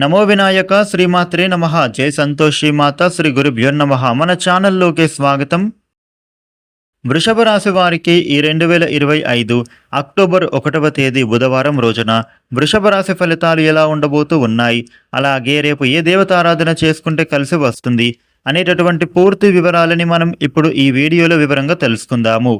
నమో వినాయక శ్రీమాత్రే నమ. జై సంతోషి మాత శ్రీ గురుభ్యో నమ. మన ఛానల్లోకి స్వాగతం. వృషభ రాశి వారికి ఈ రెండు వేల ఇరవై ఐదు అక్టోబర్ ఒకటవ తేదీ బుధవారం రోజున వృషభ రాశి ఫలితాలు ఎలా ఉండబోతూ ఉన్నాయి? అలాగే రేపు ఏ దేవతారాధన చేసుకుంటే కలిసి వస్తుంది? అనేటటువంటి పూర్తి వివరాలని మనం ఇప్పుడు ఈ వీడియోలో వివరంగా తెలుసుకుందాము.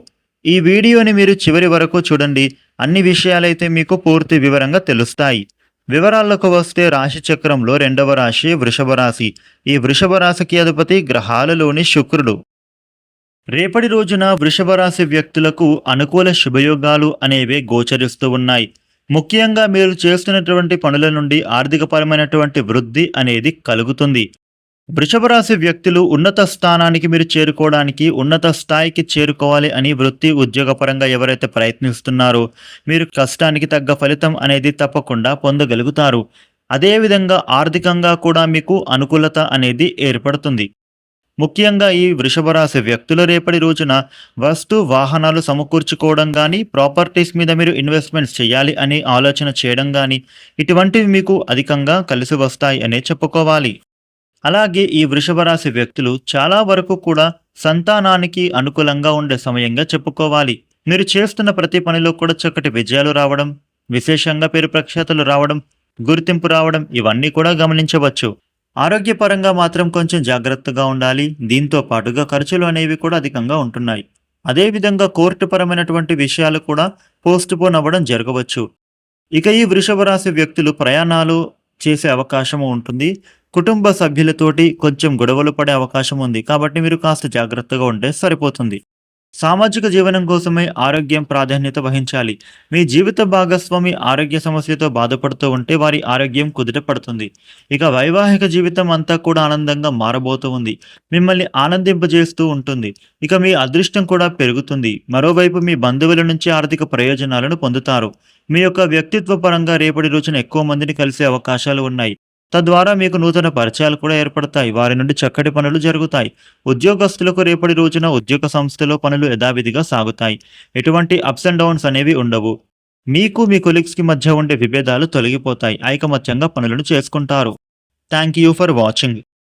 ఈ వీడియోని మీరు చివరి వరకు చూడండి. అన్ని విషయాలైతే మీకు పూర్తి వివరంగా తెలుస్తాయి. వివరాల్లోకి వస్తే రాశి చక్రంలో రెండవ రాశి వృషభ రాశి. ఈ వృషభ రాశికి అధిపతి గ్రహాలలోని శుక్రుడు. రేపటి రోజున వృషభ రాశి వ్యక్తులకు అనుకూల శుభయోగాలు అనేవే గోచరిస్తూ ఉన్నాయి. ముఖ్యంగా మీరు చేస్తున్నటువంటి పనుల నుండి ఆర్థికపరమైనటువంటి వృద్ధి అనేది కలుగుతుంది. వృషభరాశి వ్యక్తులు ఉన్నత స్థానానికి మీరు చేరుకోవడానికి ఉన్నత స్థాయికి చేరుకోవాలి అని వృత్తి ఉద్యోగపరంగా ఎవరైతే ప్రయత్నిస్తున్నారో మీరు కష్టానికి తగ్గ ఫలితం అనేది తప్పకుండా పొందగలుగుతారు. అదేవిధంగా ఆర్థికంగా కూడా మీకు అనుకూలత అనేది ఏర్పడుతుంది. ముఖ్యంగా ఈ వృషభరాశి వ్యక్తుల రేపటి రోజున వస్తు వాహనాలు సమకూర్చుకోవడం కానీ ప్రాపర్టీస్ మీద మీరు ఇన్వెస్ట్మెంట్స్ చేయాలి అని ఆలోచన చేయడం కానీ ఇటువంటివి మీకు అధికంగా కలిసి వస్తాయి అనే చెప్పుకోవాలి. అలాగే ఈ వృషభ రాశి వ్యక్తులు చాలా వరకు కూడా సంతానానికి అనుకూలంగా ఉండే సమయంగా చెప్పుకోవాలి. మీరు చేస్తున్న ప్రతి పనిలో కూడా చక్కటి విజయాలు రావడం విశేషంగా పేరు ప్రఖ్యాతులు రావడం గుర్తింపు రావడం ఇవన్నీ కూడా గమనించవచ్చు. ఆరోగ్యపరంగా మాత్రం కొంచెం జాగ్రత్తగా ఉండాలి. దీంతో పాటుగా ఖర్చులు అనేవి కూడా అధికంగా ఉంటున్నాయి. అదేవిధంగా కోర్టు పరమైనటువంటి విషయాలు కూడా పోస్ట్ పోన్ అవ్వడం జరగవచ్చు. ఇక ఈ వృషభ రాశి వ్యక్తులు ప్రయాణాలు చేసే అవకాశం ఉంటుంది. కుటుంబ సభ్యులతోటి కొంచెం గొడవలు పడే అవకాశం ఉంది. కాబట్టి మీరు కాస్త జాగ్రత్తగా ఉంటే సరిపోతుంది. సామాజిక జీవనం కోసమే ఆరోగ్యం ప్రాధాన్యత వహించాలి. మీ జీవిత భాగస్వామి ఆరోగ్య సమస్యతో బాధపడుతూ ఉంటే వారి ఆరోగ్యం కుదుట పడుతుంది. ఇక వైవాహిక జీవితం అంతా కూడా ఆనందంగా మారబోతూ ఉంది. మిమ్మల్ని ఆనందింపజేస్తూ ఉంటుంది. ఇక మీ అదృష్టం కూడా పెరుగుతుంది. మరోవైపు మీ బంధువుల నుంచి ఆర్థిక ప్రయోజనాలను పొందుతారు. మీ యొక్క వ్యక్తిత్వ పరంగా రేపటి రోజున ఎక్కువ మందిని కలిసే అవకాశాలు ఉన్నాయి. తద్వారా మీకు నూతన పరిచయాలు కూడా ఏర్పడతాయి. వారి నుండి చక్కటి పనులు జరుగుతాయి. ఉద్యోగస్తులకు రేపటి రోజున ఉద్యోగ సంస్థలో పనులు యథావిధిగా సాగుతాయి. ఎటువంటి అప్స్ అండ్ డౌన్స్ అనేవి ఉండవు. మీకు మీ కొలీగ్స్కి మధ్య ఉండే విభేదాలు తొలగిపోతాయి. ఐకమత్యంగా పనులను చేసుకుంటారు. Thank you for watching